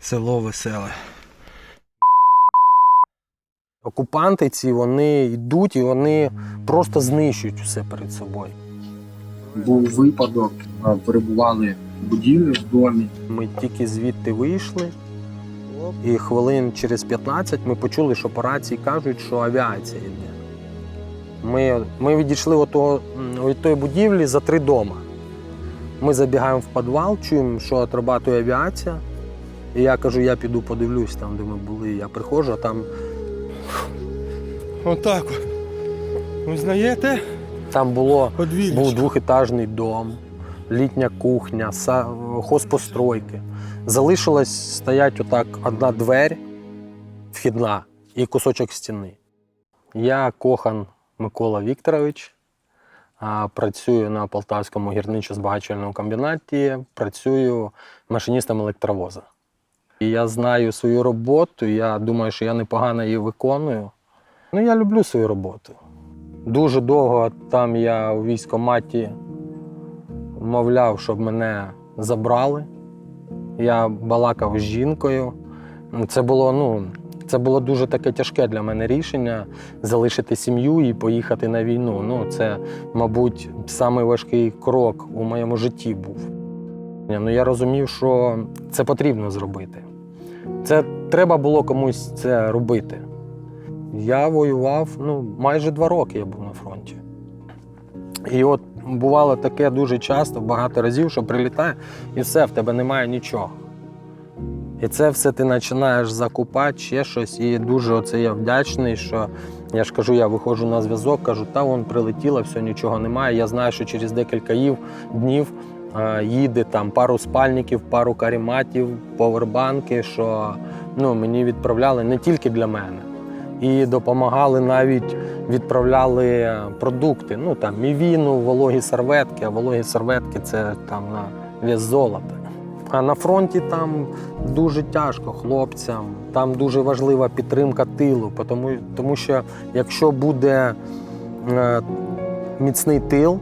село веселе. Окупанти ці вони йдуть і вони просто знищують все перед собою. Був випадок, перебували будівлі в домі. Ми тільки звідти вийшли, і хвилин через 15 ми почули, що по рації кажуть, що авіація йде. Ми, ми відійшли від, того, від тої будівлі за три дома. Ми забігаємо в підвал, чуємо, що отрабатує авіація. І я кажу, я піду подивлюсь там, де ми були. Я приходжу, а там, Отак от. Ви знаєте? там було. Був двохетажний дом, літня кухня, са- хозпостройки. Залишилась стоять отак одна двері, вхідна і кусочок стіни. Я кохан Микола Вікторович, а, працюю на Полтавському гірничо-збагачувальному комбінаті, працюю машиністом електровоза. І я знаю свою роботу, я думаю, що я непогано її виконую. Ну, я люблю свою роботу. Дуже довго там я у військкоматі мовляв, щоб мене забрали. Я балакав з жінкою. Це було, ну, це було дуже таке тяжке для мене рішення залишити сім'ю і поїхати на війну. Ну, це, мабуть, самий важкий крок у моєму житті був. Ну, я розумів, що це потрібно зробити. Це треба було комусь це робити. Я воював ну, майже два роки я був на фронті. І от бувало таке дуже часто, багато разів, що прилітає, і все, в тебе немає нічого. І це все ти починаєш закупати, ще щось. І дуже оце я вдячний, що я ж кажу, я виходжу на зв'язок, кажу, та вон прилетіло, все, нічого немає. Я знаю, що через декілька днів їде там пару спальників, пару каріматів, повербанки, що ну, мені відправляли не тільки для мене і допомагали навіть відправляли продукти. Ну там мівіну, вологі серветки, а вологі серветки це там на вес золота. А на фронті там дуже тяжко хлопцям, там дуже важлива підтримка тилу, тому, тому що якщо буде е, міцний тил,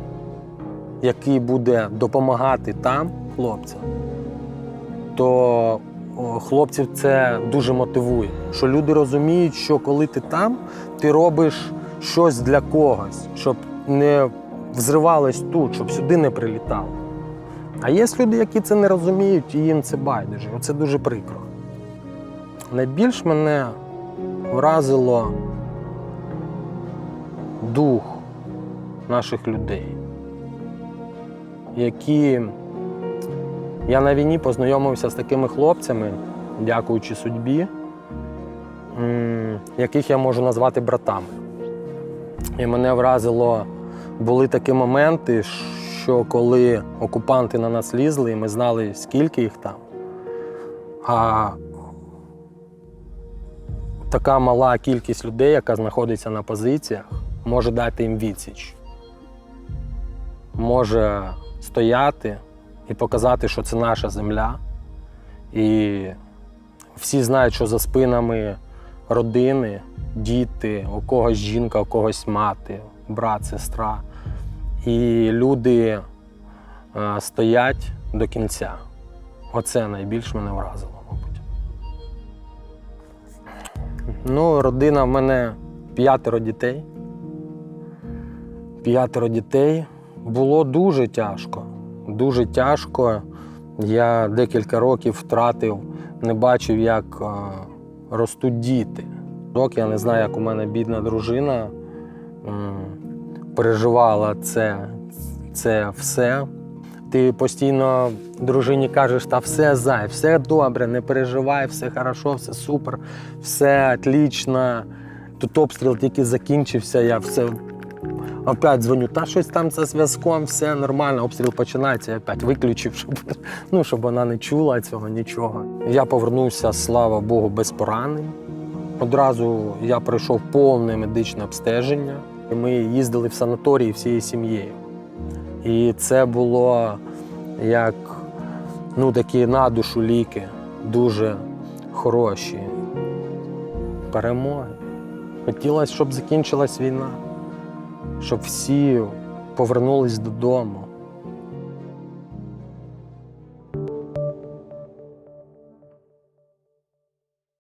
який буде допомагати там хлопцям, то хлопців це дуже мотивує. Що люди розуміють, що коли ти там, ти робиш щось для когось, щоб не взривалось тут, щоб сюди не прилітало. А є люди, які це не розуміють, і їм це байдуже. Оце дуже прикро. Найбільш мене вразило дух наших людей, які я на війні познайомився з такими хлопцями, дякуючи судьбі, яких я можу назвати братами. І мене вразило, були такі моменти, що коли окупанти на нас лізли, і ми знали, скільки їх там. А така мала кількість людей, яка знаходиться на позиціях, може дати їм відсіч. Може стояти і показати, що це наша земля. І всі знають, що за спинами родини, діти, у когось жінка, у когось мати, брат, сестра. І люди е, стоять до кінця. Оце найбільш мене вразило, мабуть. Ну, родина в мене п'ятеро дітей. П'ятеро дітей. Було дуже тяжко. Дуже тяжко. Я декілька років втратив, не бачив, як е, ростуть діти. Рок, я не знаю, як у мене бідна дружина переживала це, це все. Ти постійно дружині кажеш, та все зай, все добре, не переживай, все хорошо, все супер, все отлично. Тут обстріл тільки закінчився, я все опять дзвоню, та щось там за зв'язком, все нормально, обстріл починається, я опять виключив, щоб, ну, щоб вона не чула цього нічого. Я повернувся, слава Богу, без поранень. Одразу я пройшов повне медичне обстеження. Ми їздили в санаторії всією сім'єю. І це було як ну, такі на душу ліки, дуже хороші перемоги. Хотілося, щоб закінчилась війна, щоб всі повернулись додому.